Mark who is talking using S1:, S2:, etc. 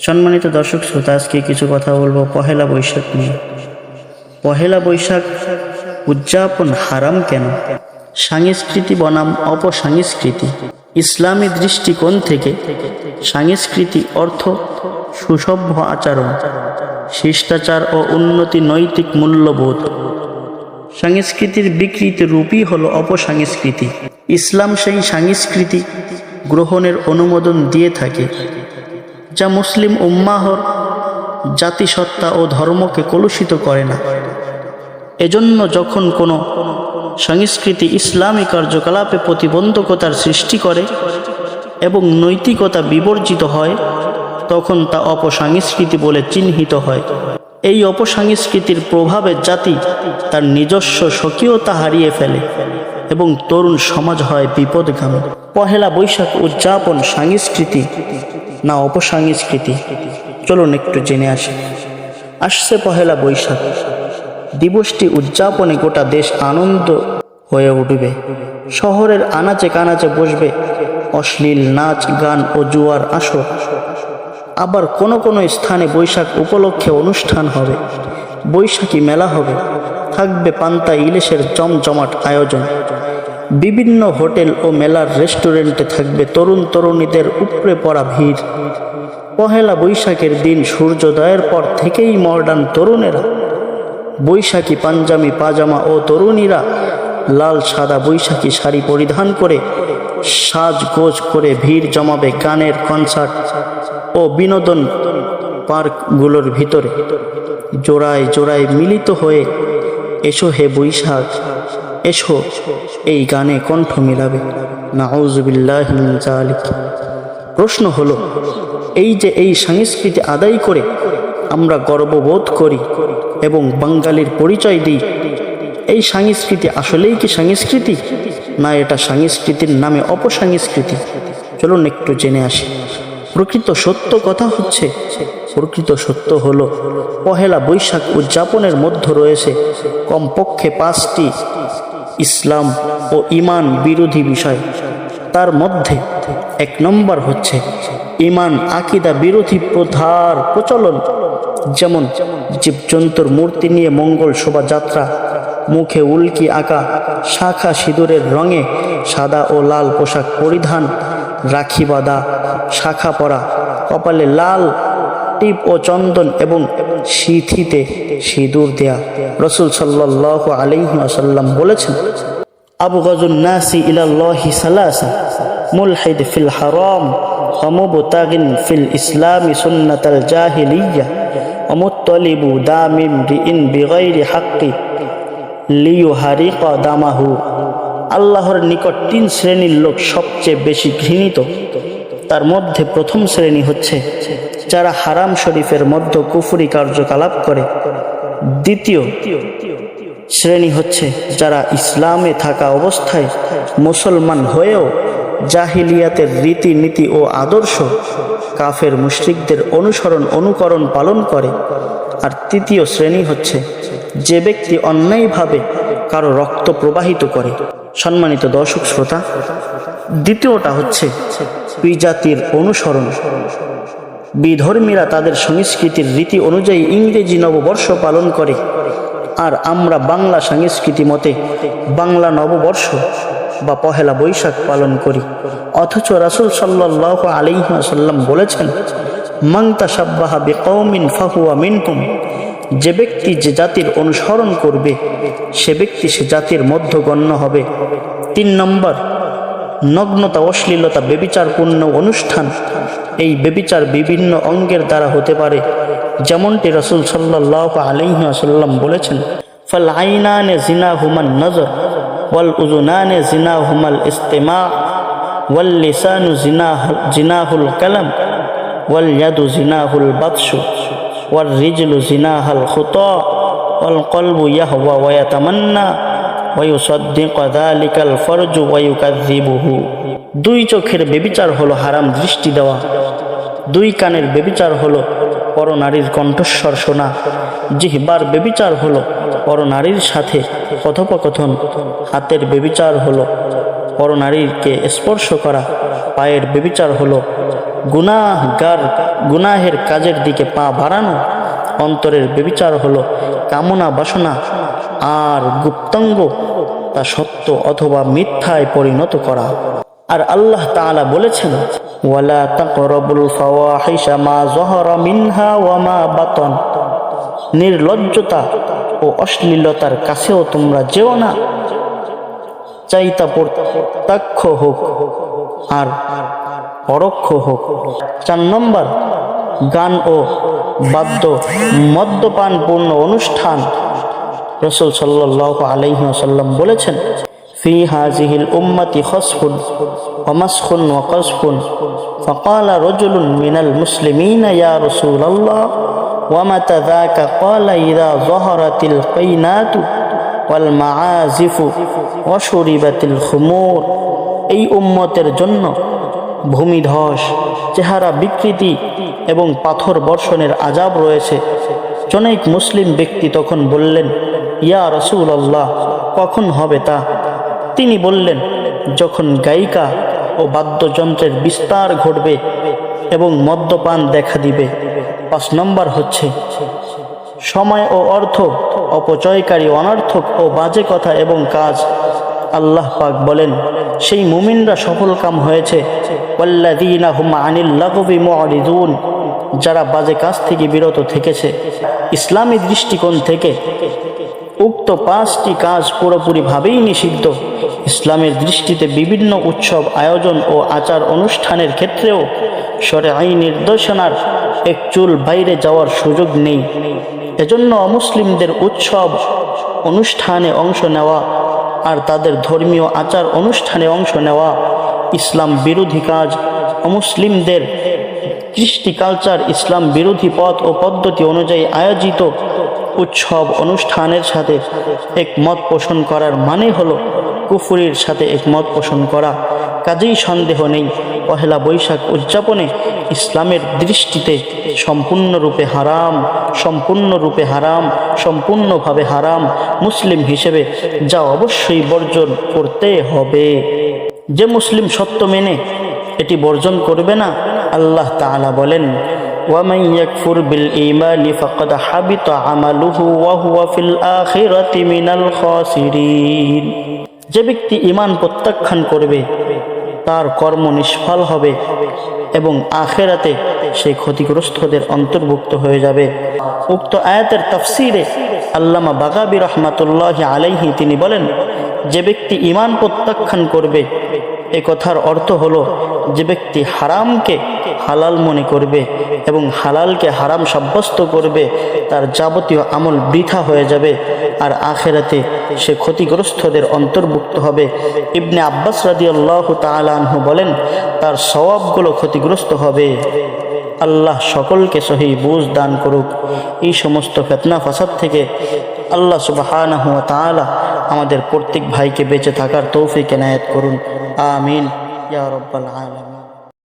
S1: সম্মানিত দর্শক শ্রোতা, আজকে কিছু কথা বলব পহেলা বৈশাখ নিয়ে। পহেলা বৈশাখ উদযাপন হারাম কেন? সংস্কৃতি বনাম অপসংস্কৃতি। ইসলামী দৃষ্টিকোণ থেকে সংস্কৃতি অর্থ সুসভ্য আচরণ, শিষ্টাচার ও উন্নতি নৈতিক মূল্যবোধ। সংস্কৃতির বিকৃত রূপই হল অপসংস্কৃতি। ইসলাম সেই সংস্কৃতি গ্রহণের অনুমোদন দিয়ে থাকে। যা মুসলিম উম্মাহর জাতিসত্তা ও ধর্মকে কলুষিত করে না। এজন্য যখন কোনো সংস্কৃতি ইসলামী কার্যকলাপে প্রতিবন্ধকতার সৃষ্টি করে এবং নৈতিকতা বিবর্জিত হয়, তখন তা অপসংস্কৃতি বলে চিহ্নিত হয়। এই অপসংস্কৃতির প্রভাবে জাতি তার নিজস্ব স্বকীয়তা হারিয়ে ফেলে এবং তরুণ সমাজ হয় বিপদগামী। পহেলা বৈশাখ উদযাপন সংস্কৃতি না অপসংস্কৃতি। চলুন একটু জেনে আসি। আসছে পহেলা বৈশাখ। দিবসটি উদযাপনে গোটা দেশ আনন্দ হয়ে উঠবে। শহরের আনাচে কানাচে বসবে অশ্লীল নাচ, গান ও জুয়ার আসর। আবার কোনো কোনো স্থানে বৈশাখ উপলক্ষে অনুষ্ঠান হবে। বৈশাখী মেলা হবে। থাকবে পান্তা ইলিশের জমজমাট আয়োজন। বিভিন্ন হোটেল ও মেলার রেস্টুরেন্টে থাকবে তরুণ তরুণীদের উপড়ে পড়া ভিড়। পহেলা বৈশাখের দিন সূর্যোদয়ের পর থেকেই মডার্ন তরুণেরা, বৈশাখী পাঞ্জামি, পাজামা ও তরুণীরা লাল, সাদা বৈশাখী শাড়ি পরিধান করে সাজগোজ করে ভিড় জমাবে গানের কনসার্ট ও বিনোদন পার্কগুলোর ভিতরে। জোড়ায় জোড়ায় মিলিত হয়ে এসো হে বৈশাখ। এসো, এই গানে কণ্ঠ মিলাবে। নাউজুবিল্লাহ প্রশ্ন হলো, এই যে এই সংস্কৃতি আদায় করে আমরা গর্ববোধ করি এবং বাঙালির পরিচয় দিই, এই সংস্কৃতি আসলেই কি সংস্কৃতি, না এটা সংস্কৃতির নামে অপসংস্কৃতি? চলুন একটু জেনে আসি। প্রকৃত সত্য কথা হচ্ছে, প্রকৃত সত্য হলো, পহেলা বৈশাখ উদযাপনের মধ্যে রয়েছে, কমপক্ষে পাঁচটি ইসলাম ও ইমান বিরোধী বিষয়। তার মধ্যে এক নম্বর হচ্ছে ইমান আকিদা বিরোধী প্রধার প্রচলন। যেমন জীবজন্তুর মূর্তি নিয়ে মঙ্গল শোভাযাত্রা, মুখে উল্কি আঁকা, শাখা সিঁদুরের রঙে সাদা ও লাল পোশাক পরিধান, রাখি বাঁধা, শাখা পরা, কপালে লাল টিপ ও চন্দন এবং সিথিতে সিঁদুর দেয়া। রসুল সাল্লাহ আলিহাসাল্লাম বলেছেন, আবু গজুন নাসি ইলাল্লাহি সালাসা, মুলহিদ ফিল হারাম অমুবতাগিন ফিল ইসলামি সুন্নাতাল জাহিলিয়া অমুত্তলিবু দামিম রিইন বিগাইরি হাক্কি লিউ হারিক দামাহু। আল্লাহর নিকট তিন শ্রেণির লোক সবচেয়ে বেশি ঘৃণিত। তার মধ্যে প্রথম শ্রেণি হচ্ছে যারা হারাম শরীফের মধ্য কুফুরি কার্যকলাপ করে। দ্বিতীয় শ্রেণি হচ্ছে যারা ইসলামে থাকা অবস্থায় মুসলমান হয়েও জাহিলিয়াতের রীতিনীতি ও আদর্শ কাফের মুশরিকদের অনুসরণ অনুকরণ পালন করে। আর তৃতীয় শ্রেণি হচ্ছে যে ব্যক্তি অন্যায়ভাবে কারও রক্ত প্রবাহিত করে। সম্মানিত দর্শক শ্রোতা, দ্বিতীয়টা হচ্ছে বিজাতির অনুসরণ। বিধর্মীরা তাদের সংস্কৃতির রীতি অনুযায়ী ইংরেজি নববর্ষ পালন করে। আর আমরা বাংলা সংস্কৃতি মতে বাংলা নববর্ষ বা পহেলা বৈশাখ পালন করি। অথচ রাসুল সাল্লাহ আলিহাসাল্লাম বলেছেন মাংতা সাব্বাহা বেকৌমিন ফাহুয়া মিনকুম। যে ব্যক্তি যে জাতির অনুসরণ করবে, সে ব্যক্তি সে জাতির মধ্য গণ্য হবে। তিন নম্বর নগ্নতা, অশ্লীলতা, বেবিচারপূর্ণ অনুষ্ঠান। এই বেবিচার বিভিন্ন অঙ্গের দ্বারা হতে পারে। যেমনটি রসুল সাল্লাহ আলিহাসাল্লাম বলেছেন ফল আইনানে জিনা হুমান নজর ওয়াল উজুনানে জিনা হুমাল ইস্তেমা ওয়াল লিসানু জিনা জিনাহুল কালাম ওয়াল ইয়াদু জিনাহুল বাদশু ওয়াল রিজলু জিনাহাল খুতা ওয়াল কলবু ইয়াহওয়া ওয়াতামান্না দুই চোখের বেবিচার হলো হারাম দৃষ্টি দেওয়া। দুই কানের বেবিচার হলো পরনারীর কণ্ঠস্বর শোনা। জিহ্বার বেবিচার হলো পরনারীর সাথে কথোপকথন। হাতের বেবিচার হলো পর পরনারীকে স্পর্শ করা। পায়ের বেবিচার হলো গুনাহগার, গুনাহের কাজের দিকে পা বাড়ানো। অন্তরের বেবিচার হলো কামনা বাসনা। আর গুপ্তাঙ্গ তা সত্য অথবা মিথ্যায় পরিণত করা। আর আল্লাহ তাআলা বলেছেন, ওয়ালা তাকরাবুল ফাওয়াহিশা মা যহরা মিনহা ওয়া মা বাতন। নির্লজ্জতা ও অশ্লীলতার কাছেও তোমরা যেও না। চাইতা প্রত্যক্ষ হোক আর পরোক্ষ হোক। চার নম্বর, গান ও বাদ্য মদ্যপানপূর্ণ অনুষ্ঠান রসুল সাল্লাহ আলাইহি সাল্লাম বলেছেন ফি হাজিহিল উম্মতি খসফুন ওমাসখুন ওয়াকসফুন فقال رجل من المسلمين يا رسول الله ومتى ذاك قال إذا ظهرت القينات والمعازف وشربت الخمور এই উম্মতের জন্য ভূমিধস চেহারা বিকৃতি এবং পাথর বর্ষণের আজাব রয়েছে জনৈক মুসলিম ব্যক্তি তখন বললেন ইয়া রসুল আল্লাহ কখন হবে তা? তিনি বললেন, যখন গায়িকা ও বাদ্যযন্ত্রের বিস্তার ঘটবে এবং মদ্যপান দেখা দিবে। পাঁচ নম্বর হচ্ছে, সময় ও অর্থ, অপচয়কারী অনর্থক ও বাজে কথা এবং কাজ। আল্লাহ পাক বলেন, সেই মুমিনরা সফল কাম হয়েছে। যারা বাজে কাজ থেকে বিরত থেকেছে। ইসলামী দৃষ্টিকোণ থেকে উক্ত পাঁচটি কাজ পুরোপুরিভাবেই নিষিদ্ধ। ইসলামের দৃষ্টিতে বিভিন্ন উৎসব, আয়োজন ও আচার অনুষ্ঠানের ক্ষেত্রেও সরে আইন নির্দেশনার এক চুল বাইরে যাওয়ার সুযোগ নেই। এজন্য অমুসলিমদের উৎসব অনুষ্ঠানে অংশ নেওয়া আর তাদের ধর্মীয় আচার অনুষ্ঠানে অংশ নেওয়া ইসলাম বিরোধী কাজ। অমুসলিমদের কৃষ্টি কালচার ইসলাম বিরোধী পথ ও পদ্ধতি অনুযায়ী আয়োজিত উৎসব অনুষ্ঠানের সাথে একমত পোষণ করার মানে হলো কুফুরির সাথে একমত পোষণ করা। কাজেই সন্দেহ নেই, পহেলা বৈশাখ উদযাপনে ইসলামের দৃষ্টিতে সম্পূর্ণরূপে হারাম সম্পূর্ণরূপে হারাম, সম্পূর্ণভাবে হারাম মুসলিম হিসেবে যা অবশ্যই বর্জন করতে হবে। যে মুসলিম সত্য মেনে এটি বর্জন করবে না, আল্লাহ তাআলা বলেন ومن يكفر بالإيمان فقد حبط عمله وهو في الآخرة من الخاسرين যে ব্যক্তি ইমান প্রত্যাখ্যান করবে তার কর্ম নিষ্ফল হবে এবং আখেরাতে সেই ক্ষতিগ্রস্তদের অন্তর্ভুক্ত হয়ে যাবে উক্ত আয়াতের তাফসিরে আল্লামা বাগাবি রহমাতুল্লাহ আলাইহি তিনি বলেন যে ব্যক্তি ইমান প্রত্যাখ্যান করবে এ কথার অর্থ হলো যে ব্যক্তি হারামকে হালাল মনে করবে এবং হালালকে হারাম সাব্যস্ত করবে, তার যাবতীয় আমল বৃথা হয়ে যাবে আর আখেরাতে সে ক্ষতিগ্রস্তদের অন্তর্ভুক্ত হবে। ইবনে আব্বাস রাদি আল্লাহ তালাহু বলেন, তার স্বভাবগুলো ক্ষতিগ্রস্ত হবে। আল্লাহ সকলকে সহি বুঝ দান করুক। এই সমস্ত ফেতনা ফাসাদ থেকে আল্লাহ সুবাহ আমাদের প্রত্যেক ভাইকে বেঁচে থাকার তৌফিক এনায়েত করুন। আমিন। ইয়া রব্বাল আলামিন।